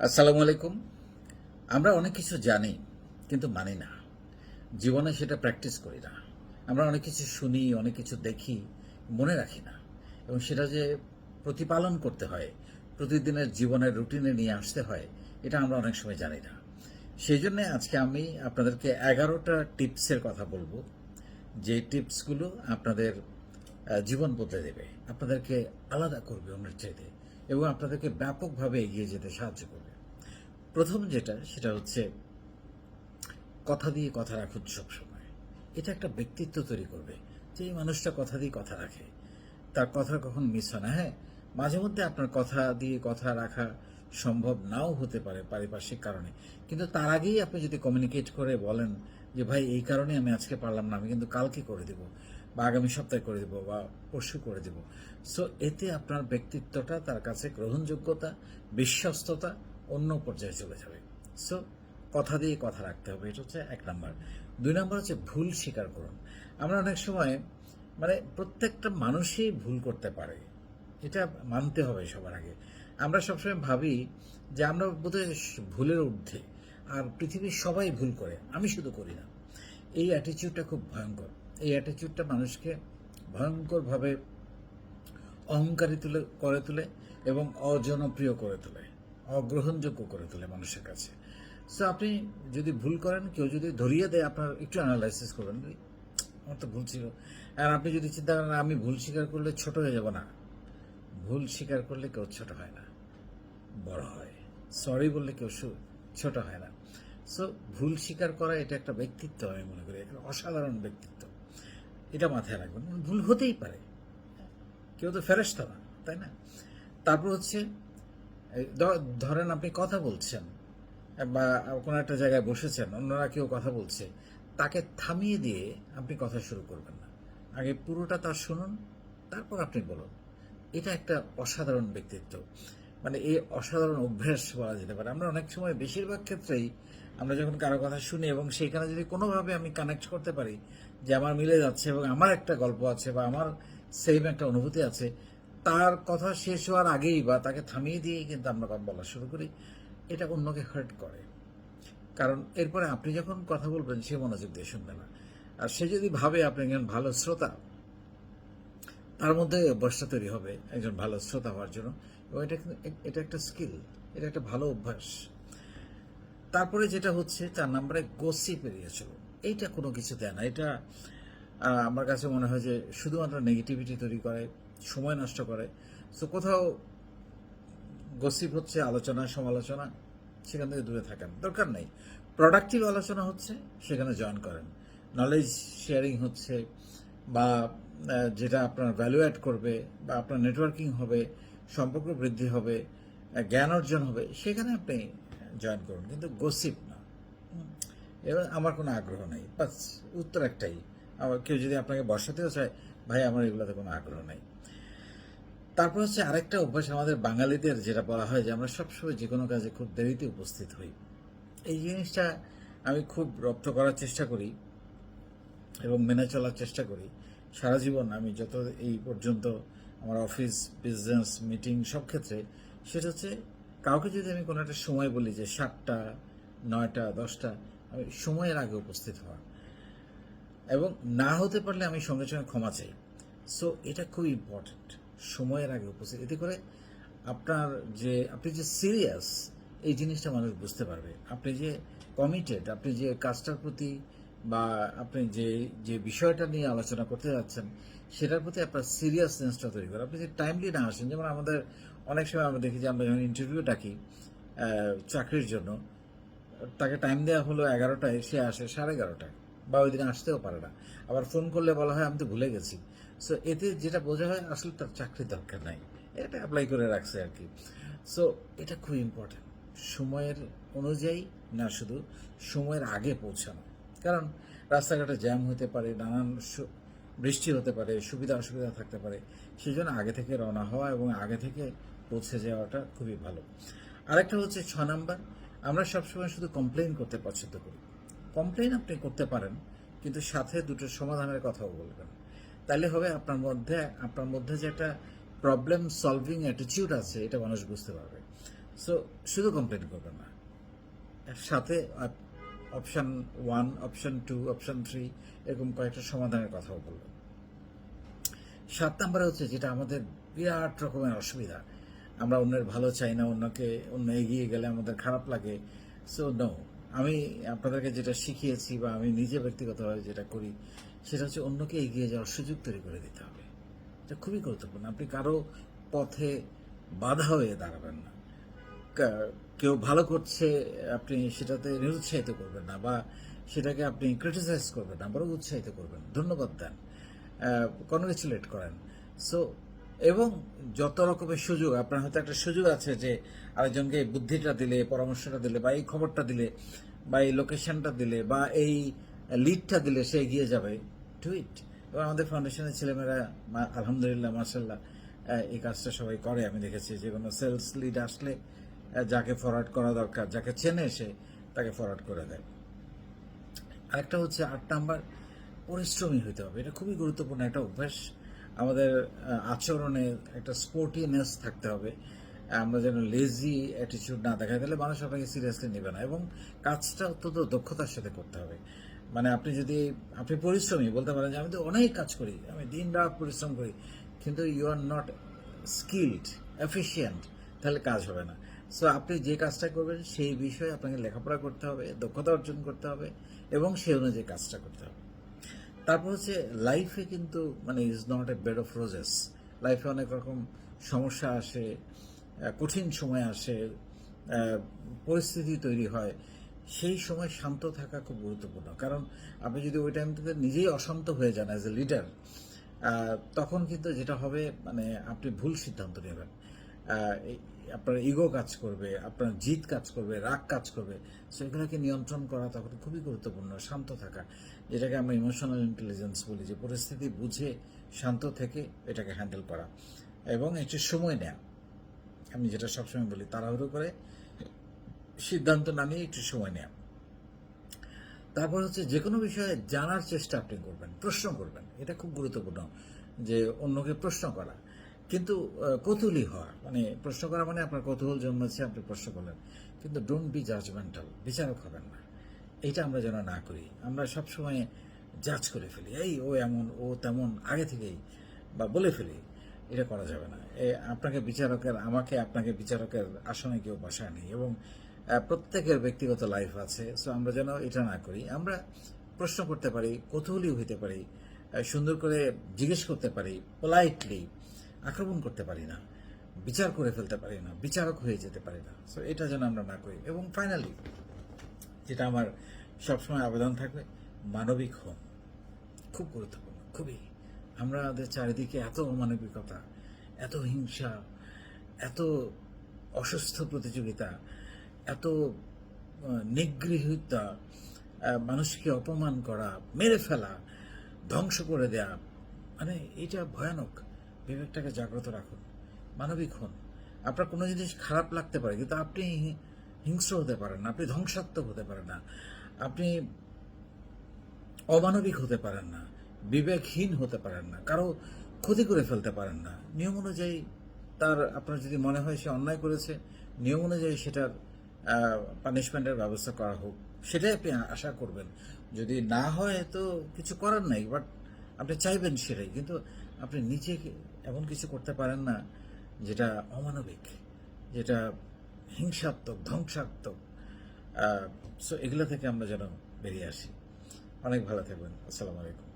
আসসালামু আলাইকুম। আমরা অনেক কিছু জানি, কিন্তু মানি না। জীবনে সেটা প্র্যাকটিস করি না। আমরা অনেক কিছু শুনি, অনেক কিছু দেখি, মনে রাখি না। এবং সেটা যে প্রতিপালন করতে হয়, প্রতিদিনের জীবনের রুটিনে নিয়ে আসতে হয়, এটা আমরা অনেক সময় জানি না। সেই জন্য আজকে আমি আপনাদেরকে এগারোটা টিপসের কথা বলব। যে টিপসগুলো আপনাদের জীবন বদলে দেবে। আপনাদেরকে আলাদা করবে অন্যের চাইতে এবং আপনাদেরকে ব্যাপকভাবে এগিয়ে যেতে সাহায্য করবে। প্রথম যেটা, সেটা হচ্ছে কথা দিয়ে কথা রাখুন সবসময়। এটা একটা ব্যক্তিত্ব তৈরি করবে। যে এই মানুষটা কথা দিয়ে কথা রাখে, তার কথা কখন মিস হয় না হ্যাঁ? মাঝে মধ্যে আপনার কথা দিয়ে কথা রাখা সম্ভব নাও হতে পারে পারিপার্শ্বিক কারণে। কিন্তু তার আগেই আপনি যদি কমিউনিকেট করে বলেন যে, ভাই, এই কারণে আমি আজকে পারলাম না, আমি কিন্তু কালকে করে দেব বা আগামী সপ্তাহে করে দেব বা পরশু করে দেব। সো এতে আপনার ব্যক্তিত্বটা, তার কাছে গ্রহণযোগ্যতা, বিশ্বস্ততা অন্য পর্যায়ে চলে যাবে। সো কথা দিয়ে কথা রাখতে হবে, এটা হচ্ছে এক নাম্বার। দুই নাম্বার হচ্ছে ভুল স্বীকার করুন। আমরা অনেক সময় মানে প্রত্যেকটা মানুষই ভুল করতে পারে। এটা মানতে হবে সবার আগে। আমরা সবসময় ভাবি যে আমরা বোধহয় ভুলের ঊর্ধ্বে, আর পৃথিবীর সবাই ভুল করে, আমি শুধু করি না। এই অ্যাটিচিউডটা খুব ভয়ঙ্কর। এই অ্যাটিচিউডটা মানুষকে ভয়ঙ্করভাবে অহংকারী তুলে, করে তোলে এবং অজনপ্রিয় করে তোলে। অগ্রহণযোগ্য করে তোলে মানুষের কাছে। সো আপনি যদি ভুল করেন কেউ যদি ধরিয়ে দেয় আপনার একটু অ্যানালাইসিস করবেন। "এই, আমার তো ভুল ছিল। আর আপনি যদি চিন্তা করেন আমি ভুল স্বীকার করলে ছোট হয়ে যাব না। ভুল স্বীকার করলে কেউ ছোট হয় না। বড় হয়। সরি বললে কেউ ছোট হয় না। সো ভুল স্বীকার করা এটা একটা ব্যক্তিত্ব আমি মনে করি। একটা অসাধারণ ব্যক্তিত্ব। এটা মাথায় রাখবেন। ভুল হতেই পারে। কেউ তো ফেরেস্তা না তাই না? তারপর হচ্ছে ধরেন আপনি কথা বলছেন, বা কোনো একটা জায়গায় বসেছেন, অন্যরা কেউ কথা বলছে, তাকে থামিয়ে দিয়ে আপনি কথা শুরু করবেন না। আগে পুরোটা তার শুনুন, তারপর আপনি বলুন। এটা একটা অসাধারণ ব্যক্তিত্ব। মানে এই অসাধারণ অভ্যাস বলা যেতে পারে। আমরা অনেক সময় বেশিরভাগ ক্ষেত্রেই আমরা যখন কারও কথা শুনি এবং সেইখানে যদি কোনোভাবে আমি কানেক্ট করতে পারি যে আমার মিলে যাচ্ছে এবং আমার একটা গল্প আছে বা আমার সেম একটা অনুভূতি আছে তার কথা শেষ হওয়ার আগেই বা তাকে থামিয়ে দিয়েই কিন্তু আমরা কথা বলা শুরু করি। এটা অন্যকে হার্ট করে। কারণ এরপরে আপনি যখন কথা বলবেন, সে মনোযোগ দিয়ে শুনবে না। আর সে যদি ভাবে আপনি একজন ভালো শ্রোতা, তার মধ্যে অভ্যাসটা তৈরি হবে একজন ভালো শ্রোতা হওয়ার জন্য। এবং এটা এটা একটা স্কিল এটা একটা ভালো অভ্যাস। তারপরে যেটা হচ্ছে, তার নাম্বারে গোসি পেরিয়ে চলো। এইটা কোনো কিছু দেয় না। এটা আমার কাছে মনে হয় যে শুধুমাত্র নেগেটিভিটি তৈরি করে। সময় নষ্ট করে। সো কোথাও গসিপ হচ্ছে, আলোচনা, সমালোচনা, সেখান থেকে দূরে থাকেন। দরকার নেই। প্রোডাক্টিভ আলোচনা হচ্ছে, সেখানে জয়েন করেন। নলেজ শেয়ারিং হচ্ছে, বা যেটা আপনার ভ্যালু অ্যাড করবে, বা আপনার নেটওয়ার্কিং হবে, সম্পর্ক বৃদ্ধি হবে জ্ঞান অর্জন হবে, সেখানে আপনি জয়েন করুন। কিন্তু গসিপ না। এবার আমার কোনো আগ্রহ নেই। বাস, উত্তর একটাই। আবার কেউ যদি আপনাকে বসাতেও চায় ভাই, আমার এগুলোতে কোনো আগ্রহ নেই। তারপর হচ্ছে আরেকটা অভ্যাস আমাদের বাঙালিদের যেটা বলা হয় যে আমরা সবসময় যে কোনো কাজে খুব দেরিতে উপস্থিত হই। এই জিনিসটা আমি খুব রপ্ত করার চেষ্টা করি এবং মেনে চলার চেষ্টা করি। সারা জীবন আমি যত এই পর্যন্ত আমার অফিস, বিজনেস, মিটিং সব ক্ষেত্রে সেটা হচ্ছে কাউকে যদি আমি কোনো একটা সময় বলি যে সাতটা, নয়টা, দশটা, আমি সময়ের আগে উপস্থিত হওয়া। এবং না হতে পারলে আমি সঙ্গে সঙ্গে ক্ষমা চাই। সো এটা খুব ইম্পর্ট্যান্ট সময়ের আগে উপস্থিত। এতে করে আপনার যে, আপনি যে সিরিয়াস এই জিনিসটা মানুষ বুঝতে পারবে। আপনি যে কমিটেড আপনি যে কাজটার প্রতি বা আপনি যে যে বিষয়টা নিয়ে আলোচনা করতে যাচ্ছেন, সেটার প্রতি আপনার সিরিয়াসনেসটা তৈরি করে। আপনি যে টাইমলি না আসেন, যেমন আমাদের অনেক সময় আমরা দেখি যে, আমরা যখন ইন্টারভিউ ডাকি চাকরির জন্য, তাকে টাইম দেওয়া হলো এগারোটায়, সে আসে সাড়ে এগারোটায়। বা ওই দিন আসতেও পারে না। আবার ফোন করলে বলা হয়, আমি তো ভুলে গেছি। সো এতে যেটা বোঝা হয়, আসলে তার চাকরির দরকার নাই। এটা অ্যাপ্লাই করে রাখছে আর কি। সো এটা খুব ইম্পর্টেন্ট সময়ের অনুযায়ী না শুধু, সময়ের আগে পৌঁছানো। কারণ রাস্তাঘাটে জ্যাম হতে পারে, নানান বৃষ্টি হতে পারে, সুবিধা অসুবিধা থাকতে পারে সেই জন্য আগে থেকে রওনা হওয়া এবং আগে থেকে পৌঁছে যাওয়াটা খুবই ভালো। আরেকটা হচ্ছে ছ নাম্বার, আমরা সবসময় শুধু কমপ্লেন করতে পছন্দ করি। কমপ্লেন আপনি করতে পারেন, কিন্তু সাথে দুটো সমাধানের কথাও বলবেন। তাহলে হবে আপনার মধ্যে আপনার মধ্যে যে একটা প্রবলেম সলভিং অ্যাটিটিউড আছে, এটা মানুষ বুঝতে পারবে। সো শুধু কমপ্লেন করবেন না। সাথে option one option two option three এরকম কয়েকটা সমাধানের কথাও বলবেন। সাত নম্বরে হচ্ছে যেটা আমাদের বিরাট রকমের অসুবিধা। আমরা অন্যের ভালো চাই না, অন্যকে, অন্য এগিয়ে গেলে আমাদের খারাপ লাগে। সো নো আমি আপনাদেরকে যেটা শিখিয়েছি বা আমি নিজে ব্যক্তিগতভাবে যেটা করি, সেটা হচ্ছে অন্যকে এগিয়ে যাওয়ার সুযোগ তৈরি করে দিতে হবে। এটা খুবই গুরুত্বপূর্ণ। আপনি কারও পথে বাধা হয়ে দাঁড়াবেন না। কেউ ভালো করছে, আপনি সেটাতে নিরুৎসাহিত করবেন না বা সেটাকে আপনি ক্রিটিসাইজ করবেন না, বরং উৎসাহিত করবেন। ধন্যবাদ দেন। কনগ্রেচুলেট করেন। সো এবং যত রকমের সুযোগ, আপনার হয়তো একটা সুযোগ আছে যে আরেকজনকে বুদ্ধিটা দিলে, পরামর্শটা দিলে, বা এই খবরটা দিলে, বা এই লোকেশনটা দিলে, বা এই লিডটা দিলে সে এগিয়ে যাবে টুইট এবং আমাদের ফাউন্ডেশনের ছেলেমেয়েরা আলহামদুলিল্লাহ মার্শাল্লাহ এই কাজটা সবাই করে। আমি দেখেছি যে কোনো সেলস লিড আসলে যাকে ফরওয়ার্ড করা দরকার, যাকে চেনে সে তাকে ফরওয়ার্ড করে দেয়। আরেকটা হচ্ছে আট নাম্বার, পরিশ্রমী হতে হবে। এটা খুবই গুরুত্বপূর্ণ একটা অভ্যাস। আমাদের আচরণে একটা স্পোর্টিনেস থাকতে হবে। আমরা যেন লেজি অ্যাটিচিউড না দেখাই, তাহলে মানুষ আপনাকে সিরিয়াসলি নেবে না। এবং কাজটা অত্যন্ত দক্ষতার সাথে করতে হবে। মানে আপনি যদি, আপনি পরিশ্রমী, বলতে পারেন যে আমি তো অনেক কাজ করি, আমি দিন রাত পরিশ্রম করি, কিন্তু you are not skilled efficient তাহলে কাজ হবে না। সো আপনি যে কাজটা করবেন, সেই বিষয়ে আপনাকে লেখাপড়া করতে হবে, দক্ষতা অর্জন করতে হবে, এবং সেই অনুযায়ী কাজটা করতে হবে। তারপর হচ্ছে লাইফে কিন্তু মানে is not a bed of roses লাইফে অনেক রকম সমস্যা আসে কঠিন সময় আসে পরিস্থিতি তৈরি হয়। সেই সময় শান্ত থাকা খুব গুরুত্বপূর্ণ। কারণ আপনি যদি ওই টাইমটাতে নিজেই অশান্ত হয়ে যান অ্যাজ এ লিডার তখন কিন্তু যেটা হবে মানে আপনি ভুল সিদ্ধান্ত নেবেন। আপনার ইগো কাজ করবে, আপনার জিত কাজ করবে, রাগ কাজ করবে। সো এগুলোকে নিয়ন্ত্রণ করা তখন খুবই গুরুত্বপূর্ণ, শান্ত থাকা। যেটাকে আমরা ইমোশনাল ইন্টেলিজেন্স বলি, যে পরিস্থিতি বুঝে শান্ত থেকে এটাকে হ্যান্ডেল করা এবং একটু সময় নেয়া। আমি যেটা সবসময় বলি, তাড়াহুড়ো করে সিদ্ধান্ত না নিয়ে একটু সময় নেয়া। তারপর হচ্ছে যে কোনো বিষয়ে জানার চেষ্টা আপনি করবেন, প্রশ্ন করবেন। এটা খুব গুরুত্বপূর্ণ যে অন্যকে প্রশ্ন করা। কিন্তু কৌতূহলী হওয়া মানে প্রশ্ন করা মানে আপনার কৌতূহল জন্মেছে, আপনি প্রশ্ন করলেন। কিন্তু ডোন্ট বি জাজমেন্টাল বিচারক হবেন না। এইটা আমরা যেন না করি। আমরা সবসময় জাজ করে ফেলি। এই ও এমন, ও তেমন, আগে থেকেই বা বলে ফেলি, এটা করা যাবে না। আপনাকে বিচারকের, আমাকে আপনাকে বিচারকের আসনে কেউ বসায় নেই এবং প্রত্যেকের ব্যক্তিগত লাইফ আছে সো আমরা যেন এটা না করি। আমরা প্রশ্ন করতে পারি কৌতূহলী হইতে পারি সুন্দর করে জিজ্ঞেস করতে পারি পোলাইটলি আক্রমণ করতে পারি না, বিচার করে ফেলতে পারি না, বিচারক হয়ে যেতে পারি না। সো এটা যেন আমরা না করি। এবং ফাইনালি যেটা আমার সবসময় আবেদন থাকবে, মানবিক হন খুব গুরুত্বপূর্ণ, খুবই। আমরা আমাদের চারিদিকে এত অমানবিকতা, এত হিংসা, এত অসুস্থ প্রতিযোগিতা, এত নিগৃহীতা মানুষকে অপমান করা, মেরে ফেলা, ধ্বংস করে দেয়া মানে এটা ভয়ানক। বিবেকটাকে জাগ্রত রাখুন, মানবিক হন আপনার কোনো জিনিস খারাপ লাগতে পারে, কিন্তু আপনি হিংস্র হতে পারেন না, আপনি ধ্বংসাত্মক হতে পারেন না, আপনি অমানবিক হতে পারেন না, বিবেকহীন হতে পারেন না, কারও ক্ষতি করে ফেলতে পারেন না। নিয়ম অনুযায়ী তার, আপনার যদি মনে হয় সে অন্যায় করেছে, নিয়ম অনুযায়ী সেটার পানিশমেন্টের ব্যবস্থা করা হোক, সেটাই আপনি আশা করবেন। যদি না হয় তো কিছু করার নাই বাট আপনি চাইবেন সেটাই, কিন্তু আপনি নিজে এমন কিছু করতে পারেন না যেটা অমানবিক, যেটা হিংসাত্মক ধ্বংসাত্মক। সো এগুলো থেকে আমরা যেন বেরিয়ে আসি। অনেক ভালো থাকবেন। আসসালামু আলাইকুম।